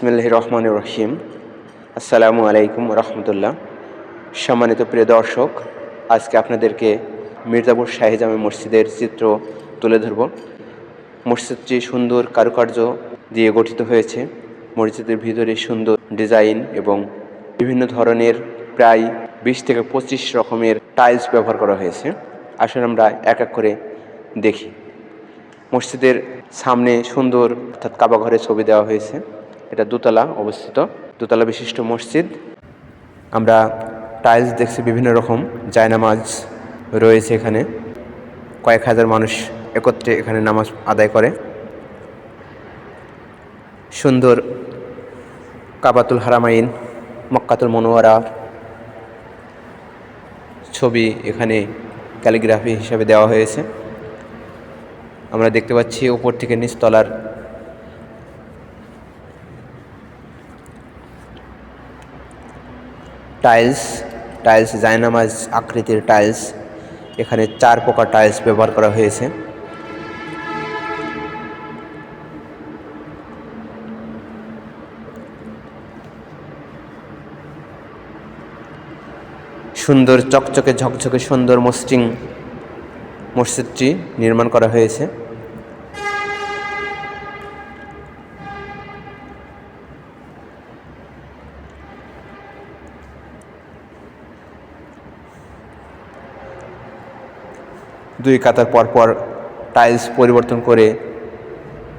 বিসমিল্লাহ রহমান রহিম। আসসালামু আলাইকুম রহমতুল্লাহ। সম্মানিত প্রিয় দর্শক, আজকে আপনাদেরকে মির্জাপুর শাহিজামে মসজিদের চিত্র তুলে ধরব। মসজিদটি সুন্দর কারুকার্য দিয়ে গঠিত হয়েছে। মসজিদের ভিতরে সুন্দর ডিজাইন এবং বিভিন্ন ধরনের প্রায় বিশ থেকে পঁচিশ রকমের টাইলস ব্যবহার করা হয়েছে। আসলে আমরা এক এক করে দেখি। মসজিদের সামনে সুন্দর অর্থাৎ কাবা ঘরের ছবি দেওয়া হয়েছে। এটা দোতলা অবস্থিত। দোতলা বিশিষ্ট মসজিদ। আমরা টাইলস দেখছি বিভিন্ন রকম, জায়নামাজ রয়েছে এখানে। কয়েক হাজার মানুষ একত্রে এখানে নামাজ আদায় করে। সুন্দর কাবাতুল হারামাইন, মক্কাতুল মনোয়ারা ছবি এখানে ক্যালিগ্রাফি হিসাবে দেওয়া হয়েছে। আমরা দেখতে পাচ্ছি উপর থেকে নিচতলার টাইলস টাইলস জায়নামাজ আকৃতির টাইলস এখানে চার প্রকার টাইলস ব্যবহার করা হয়েছে। সুন্দর চকচকে ঝকঝকে সুন্দর মসৃণ মসজিদটি নির্মাণ করা হয়েছে। দুই কাতার পরপর পর টাইলস পরিবর্তন করে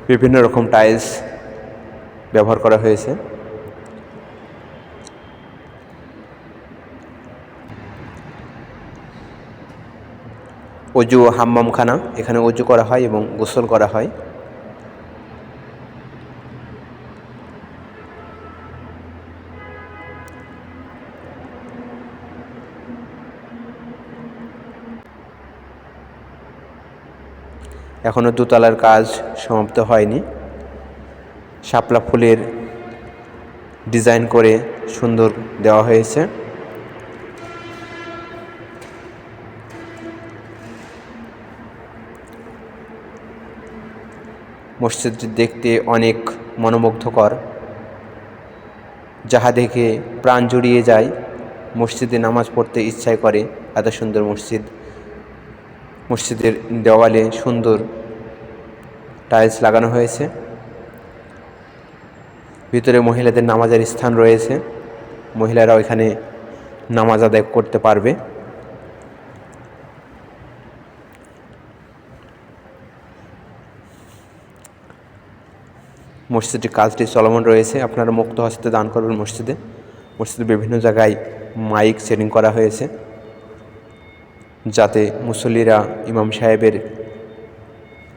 বিভিন্ন রকম টাইলস ব্যবহার করা হয়েছে। অজু হাম্মামখানা, এখানে অজু করা হয় এবং গোসল করা হয়। এখনও দোতলার কাজ সমাপ্ত হয়নি। শাপলা ফুলের ডিজাইন করে সুন্দর দেওয়া হয়েছে। মসজিদটি দেখতে অনেক মনোমুগ্ধকর। যাহা দেখে প্রাণ জুড়িয়ে যায়, মসজিদে নামাজ পড়তে ইচ্ছাই করে, এত সুন্দর মসজিদ। মসজিদের দেওয়ালে সুন্দর টাইলস লাগানো হয়েছে। ভিতরে মহিলাদের নামাজের স্থান রয়েছে। মহিলারা ওইখানে নামাজ আদায় করতে পারবে। মসজিদটির কাজটি চলমান রয়েছে। আপনারা মুক্ত হস্তে দান করবেন মসজিদে। মসজিদে বিভিন্ন জায়গায় মাইক সেটিং করা হয়েছে। যাতে মুসল্লিরা ইমাম সাহেবের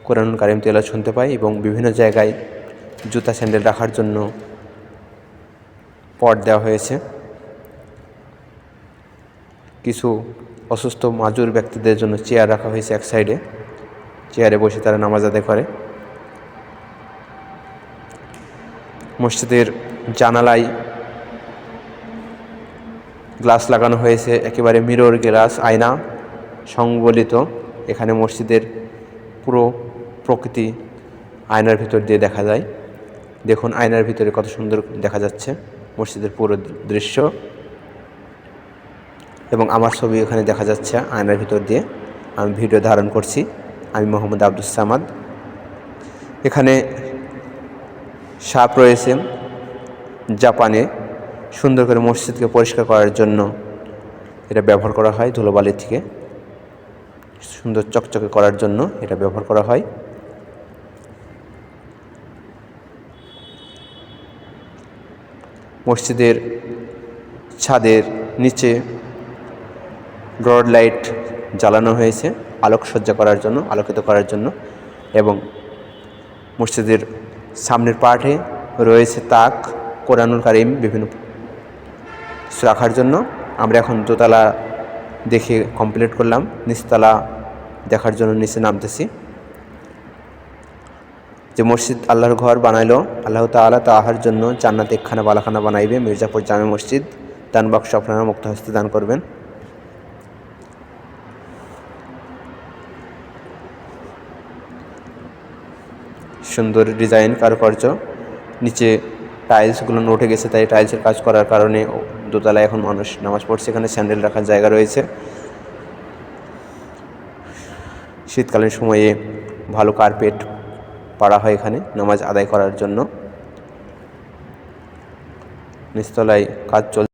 কোরআন কারিম তেলা শুনতে পায় এবং বিভিন্ন জায়গায় জুতা স্যান্ডেল রাখার জন্য পট দেওয়া হয়েছে। কিছু অসুস্থ মাজুর ব্যক্তিদের জন্য চেয়ার রাখা হয়েছে এক সাইডে। চেয়ারে বসে তারা নামাজ আদায় করে। মসজিদের জানালায় গ্লাস লাগানো হয়েছে, একেবারে মিরর, গ্লাস, আয়না। সংবলিত। এখানে মসজিদের পুরো প্রকৃতি আয়নার ভিতর দিয়ে দেখা যায়। দেখুন আয়নার ভিতরে কত সুন্দর দেখা যাচ্ছে মসজিদের পুরো দৃশ্য। এবং আমার ছবি এখানে দেখা যাচ্ছে আয়নার ভিতর দিয়ে। আমি ভিডিও ধারণ করছি। আমি মোহাম্মদ আব্দুল সামাদ। এখানে সাপ রয়েছে জাপানে। সুন্দর করে মসজিদকে পরিষ্কার করার জন্য এটা ব্যবহার করা হয় ধুলোবালি থেকে। সুন্দর চকচকে করার জন্য এটা ব্যবহার করা হয়। মসজিদের ছাদের নিচে রড লাইট জ্বালানো হয়েছে আলোকসজ্জা করার জন্য, আলোকিত করার জন্য এবং মসজিদের সামনের পাঠে রয়েছে তাক, কোরআনুল কারিম বিভিন্ন রাখার জন্য। আমরা এখন দোতলা দেখে কমপ্লিট করলাম, নিচতলা দেখার জন্য নিচে নামতেছি। যে মসজিদ আল্লাহর ঘর বানাইলো, আল্লাহ তালা তাহার জন্য জান্নাত একখানা বালাখানা বানাইবে, মির্জাপুর জামে মসজিদ। দান বাক্স আপনারা মুক্ত হস্তে দান করবেন। সুন্দর ডিজাইন, কারুকার্য। নিচে টাইলসগুলো উঠে গেছে, তাই টাইলসের কাজ করার কারণে দোতলায় এখন মানুষ নামাজ পড়ছে, এখানে স্যান্ডেল রাখার জায়গা রয়েছে। শীতকালীন সময়ে ভালো কার্পেট পাড়া হয় এখানে নামাজ আদায় করার জন্য। নিচতলায় কাজ চল